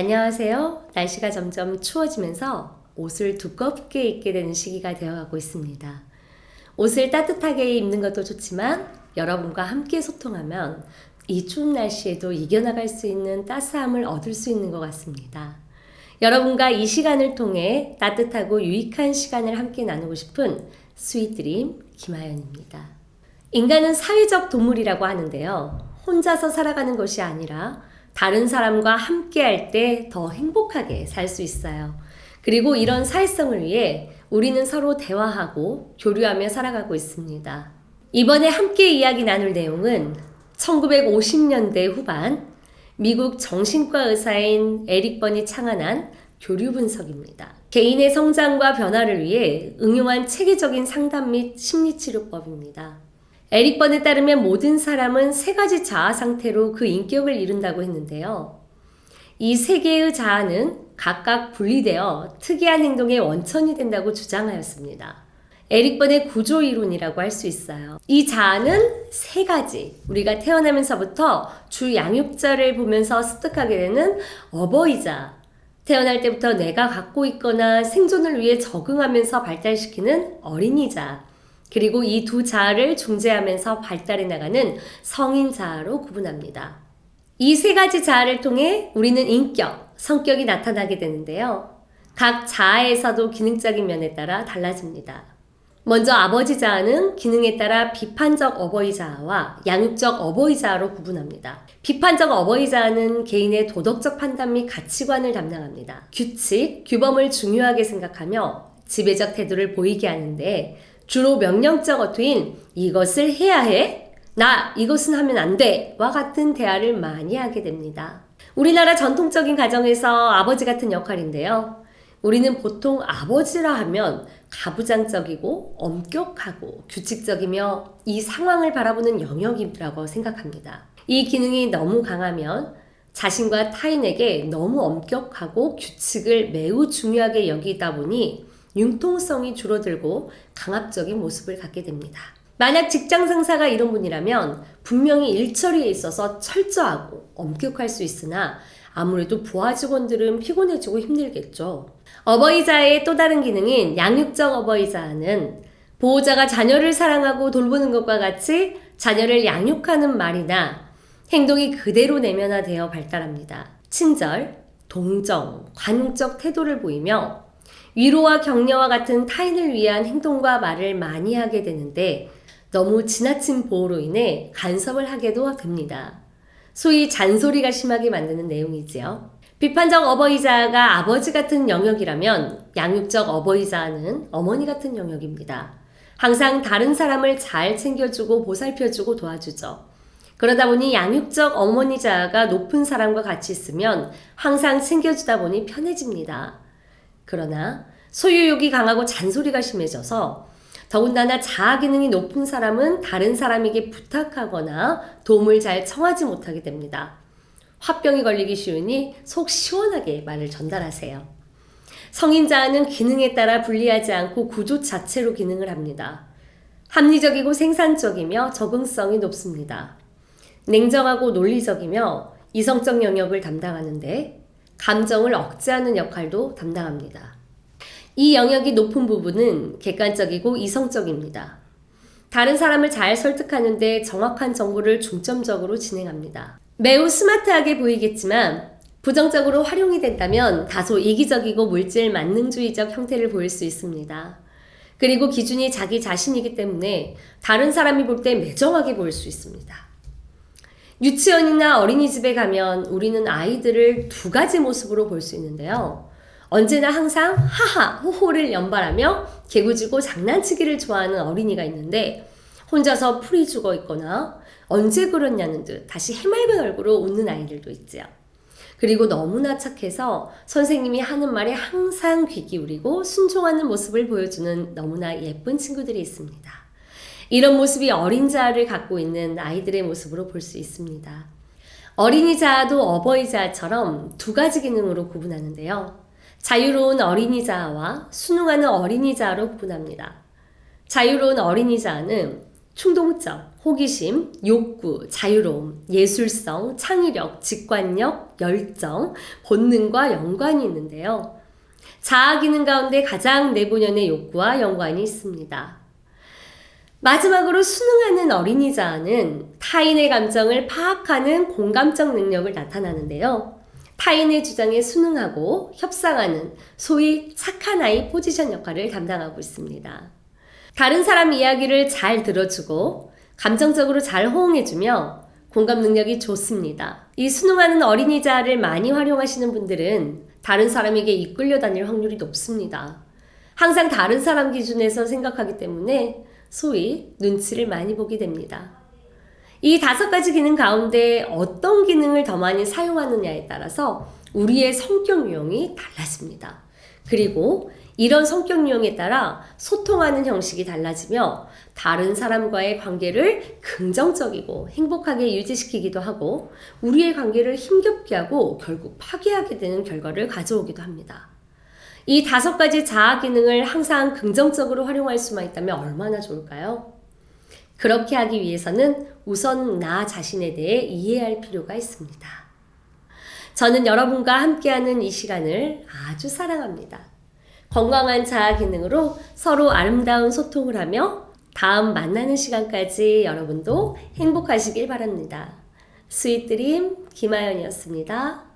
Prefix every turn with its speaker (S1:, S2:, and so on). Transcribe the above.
S1: 안녕하세요. 날씨가 점점 추워지면서 옷을 두껍게 입게 되는 시기가 되어가고 있습니다. 옷을 따뜻하게 입는 것도 좋지만 여러분과 함께 소통하면 이 추운 날씨에도 이겨나갈 수 있는 따스함을 얻을 수 있는 것 같습니다. 여러분과 이 시간을 통해 따뜻하고 유익한 시간을 함께 나누고 싶은 스윗드림 김하연입니다. 인간은 사회적 동물이라고 하는데요. 혼자서 살아가는 것이 아니라 다른 사람과 함께 할 때 더 행복하게 살 수 있어요. 그리고 이런 사회성을 위해 우리는 서로 대화하고 교류하며 살아가고 있습니다. 이번에 함께 이야기 나눌 내용은 1950년대 후반 미국 정신과 의사인 에릭 번이 창안한 교류 분석입니다. 개인의 성장과 변화를 위해 응용한 체계적인 상담 및 심리치료법입니다. 에릭 번에 따르면 모든 사람은 세 가지 자아 상태로 그 인격을 이룬다고 했는데요. 이 세 개의 자아는 각각 분리되어 특이한 행동의 원천이 된다고 주장하였습니다. 에릭 번의 구조 이론이라고 할 수 있어요. 이 자아는 세 가지. 우리가 태어나면서부터 주 양육자를 보면서 습득하게 되는 어버이자. 태어날 때부터 내가 갖고 있거나 생존을 위해 적응하면서 발달시키는 어린이자. 그리고 이 두 자아를 중재하면서 발달해 나가는 성인 자아로 구분합니다. 이 세 가지 자아를 통해 우리는 인격, 성격이 나타나게 되는데요. 각 자아에서도 기능적인 면에 따라 달라집니다. 먼저 아버지 자아는 기능에 따라 비판적 어버이 자아와 양육적 어버이 자아로 구분합니다. 비판적 어버이 자아는 개인의 도덕적 판단 및 가치관을 담당합니다. 규칙, 규범을 중요하게 생각하며 지배적 태도를 보이게 하는데 주로 명령적 어투인 이것을 해야 해, 나 이것은 하면 안 돼, 와 같은 대화를 많이 하게 됩니다. 우리나라 전통적인 가정에서 아버지 같은 역할인데요. 우리는 보통 아버지라 하면 가부장적이고 엄격하고 규칙적이며 이 상황을 바라보는 영역이라고 생각합니다. 이 기능이 너무 강하면 자신과 타인에게 너무 엄격하고 규칙을 매우 중요하게 여기다 보니 융통성이 줄어들고 강압적인 모습을 갖게 됩니다. 만약 직장 상사가 이런 분이라면 분명히 일처리에 있어서 철저하고 엄격할 수 있으나 아무래도 부하 직원들은 피곤해지고 힘들겠죠. 어버이자의 또 다른 기능인 양육적 어버이자는 보호자가 자녀를 사랑하고 돌보는 것과 같이 자녀를 양육하는 말이나 행동이 그대로 내면화되어 발달합니다. 친절, 동정, 관용적 태도를 보이며 위로와 격려와 같은 타인을 위한 행동과 말을 많이 하게 되는데 너무 지나친 보호로 인해 간섭을 하게도 됩니다. 소위 잔소리가 심하게 만드는 내용이지요. 비판적 어버이자가 아버지 같은 영역이라면 양육적 어버이자는 어머니 같은 영역입니다. 항상 다른 사람을 잘 챙겨주고 보살펴주고 도와주죠. 그러다 보니 양육적 어머니자가 높은 사람과 같이 있으면 항상 챙겨주다 보니 편해집니다. 그러나 소유욕이 강하고 잔소리가 심해져서 더군다나 자아 기능이 높은 사람은 다른 사람에게 부탁하거나 도움을 잘 청하지 못하게 됩니다. 화병이 걸리기 쉬우니 속 시원하게 말을 전달하세요. 성인 자아는 기능에 따라 분리하지 않고 구조 자체로 기능을 합니다. 합리적이고 생산적이며 적응성이 높습니다. 냉정하고 논리적이며 이성적 영역을 담당하는데 감정을 억제하는 역할도 담당합니다. 이 영역이 높은 부분은 객관적이고 이성적입니다. 다른 사람을 잘 설득하는데 정확한 정보를 중점적으로 진행합니다. 매우 스마트하게 보이겠지만 부정적으로 활용이 된다면 다소 이기적이고 물질 만능주의적 형태를 보일 수 있습니다. 그리고 기준이 자기 자신이기 때문에 다른 사람이 볼 때 매정하게 보일 수 있습니다. 유치원이나 어린이집에 가면 우리는 아이들을 두 가지 모습으로 볼 수 있는데요. 언제나 항상 하하, 호호를 연발하며 개구지고 장난치기를 좋아하는 어린이가 있는데 혼자서 풀이 죽어 있거나 언제 그랬냐는 듯 다시 해맑은 얼굴로 웃는 아이들도 있지요. 그리고 너무나 착해서 선생님이 하는 말에 항상 귀 기울이고 순종하는 모습을 보여주는 너무나 예쁜 친구들이 있습니다. 이런 모습이 어린 자아를 갖고 있는 아이들의 모습으로 볼 수 있습니다. 어린이 자아도 어버이 자아처럼 두 가지 기능으로 구분하는데요. 자유로운 어린이 자아와 순응하는 어린이 자아로 구분합니다. 자유로운 어린이 자아는 충동적, 호기심, 욕구, 자유로움, 예술성, 창의력, 직관력, 열정, 본능과 연관이 있는데요. 자아 기능 가운데 가장 내분연의 욕구와 연관이 있습니다. 마지막으로 순응하는 어린이 자아는 타인의 감정을 파악하는 공감적 능력을 나타나는데요. 타인의 주장에 순응하고 협상하는 소위 착한 아이 포지션 역할을 담당하고 있습니다. 다른 사람 이야기를 잘 들어주고 감정적으로 잘 호응해주며 공감 능력이 좋습니다. 이 순응하는 어린이 자아를 많이 활용하시는 분들은 다른 사람에게 이끌려 다닐 확률이 높습니다. 항상 다른 사람 기준에서 생각하기 때문에 소위 눈치를 많이 보게 됩니다. 이 다섯 가지 기능 가운데 어떤 기능을 더 많이 사용하느냐에 따라서 우리의 성격 유형이 달라집니다. 그리고 이런 성격 유형에 따라 소통하는 형식이 달라지며 다른 사람과의 관계를 긍정적이고 행복하게 유지시키기도 하고 우리의 관계를 힘겹게 하고 결국 파괴하게 되는 결과를 가져오기도 합니다. 이 다섯 가지 자아 기능을 항상 긍정적으로 활용할 수만 있다면 얼마나 좋을까요? 그렇게 하기 위해서는 우선 나 자신에 대해 이해할 필요가 있습니다. 저는 여러분과 함께하는 이 시간을 아주 사랑합니다. 건강한 자아 기능으로 서로 아름다운 소통을 하며 다음 만나는 시간까지 여러분도 행복하시길 바랍니다. 스윗드림 김아연이었습니다.